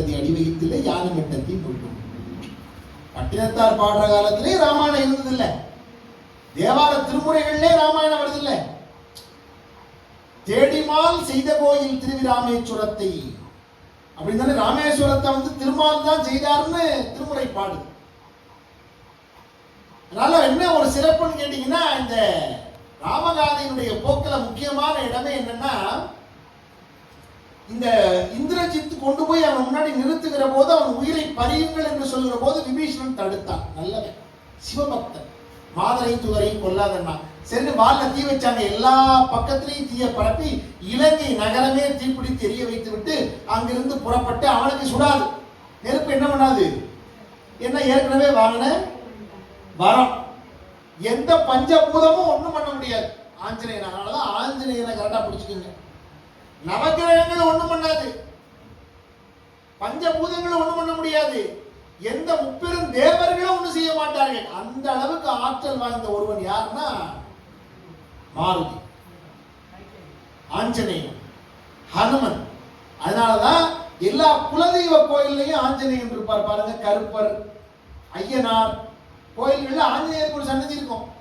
கெட்டது அடி வயிற்றில்லை யானை கெட்டத்தை போட்டும் பட்டினத்தார் பாடுற காலத்திலே ராமாயணம் இருந்ததில்லை. தேவார திருமுறைகளிலே ராமாயணம் வருதில்லை. தேடிமால் செய்த கோயில் திருவிராமேஸ்வரத்தை. அப்படின்னு தானே ராமேஸ்வரத்தை வந்து திருமால் தான் செய்தார்னு திருமுறை பாடுது அதனால என்ன ஒரு சிறப்புன்னு கேட்டீங்கன்னா இந்த ராமகாதையினுடைய போக்கில் முக்கியமான இடமே என்னன்னா இந்த இந்திர போய் நிறுத்துகிற போது அவன் உயிரை பறியுங்கள் என்று சொல்கிற போது விபீஷணன் தடுத்தான். நல்லவன். சிவபக்தன். மாதரை துவரையும் கொல்லாதண்ணா. சென்று வால்ல தீ வச்சாங்க. எல்லா பக்கத்திலையும் தீய பரப்பி இலங்கை நகரமே தீப்பிடி தெரிய வைத்து விட்டு அங்கிருந்து புறப்பட்டு அவனுக்கு சுடாது. நெருப்பு என்ன பண்ணாது? என்ன ஏற்கனவே வாங்கின வரம். எந்த பஞ்சபூதமும் ஒன்றும் பண்ண முடியாது. ஆஞ்சநேயன். அதனாலதான் ஆஞ்சநேயனை கரெக்டா பிடிச்சிக்கோங்க. நவகிரகங்கள் ஒன்றும் பண்ணாது. பஞ்சபூதங்களும் ஒண்ணும் பண்ண முடியாது. எந்த முப்பெரும் தேவர்களும் ஒண்ணும் செய்ய மாட்டார்கள். அந்த அளவுக்கு ஆற்றல் வாய்ந்த ஒருவன் யாருன்னா? மாருதி. ஆஞ்சநேயன். ஹனுமன். அதனாலதான் எல்லா குலதெய்வ கோயில்லையும் ஆஞ்சநேயன் இருப்பார் பாருங்க. கருப்பர் ஐயனார் கோயில்கள்ல ஆஞ்சநேயருக்கு ஒரு சன்னதி இருக்கும்.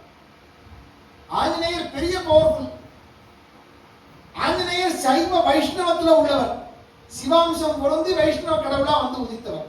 ஆஞ்சநேயர் பெரிய பவர்ஃபுல் ஆஞ்சநேயர் சைவ வைஷ்ணவத்துல உள்ளவர். சிவாம்சம் பொருந்தி வைஷ்ணவ கடவுளா வந்து உதித்தவர்.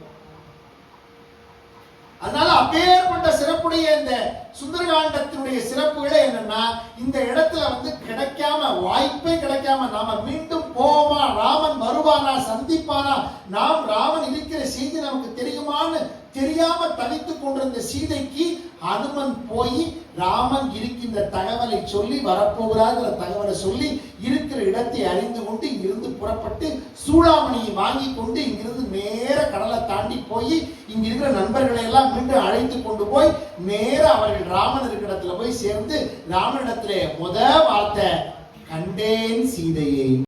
அதனால அப்பேற்பட்ட சிறப்புடைய இந்த சுந்தரகாண்டத்தினுடைய சிறப்புகளே என்னன்னா இந்த இடத்துல வந்து கிடைக்காம வாய்ப்பே கிடைக்காம நாம மீண்டும் போவோமா ராமன் வருவானா சந்திப்பானா நாம் ராமன் இருக்கிற செய்தி நமக்கு தெரியுமான்னு தெரியாம தவித்துக் கொண்டிருந்த சீதைக்கு ஹனுமன் போய் ராமன் இருக்கின்ற தகவலை சொல்லி வரப்போகிறாங்கிற தகவலை சொல்லி இருக்க இடத்தை அறிந்து கொண்டு இங்கிருந்து புறப்பட்டு சூடாமணியை வாங்கி கொண்டு இங்கிருந்து நேர கடலை தாண்டி போய் இங்க இருக்கிற நண்பர்களை எல்லாம் மீண்டும் அழைத்து கொண்டு போய் நேர அவர்கள் ராமன் இருக்கிற இடத்துல போய் சேர்ந்து ராமனிடத்துல முத வார்த்தை கண்டேன் சீதையை.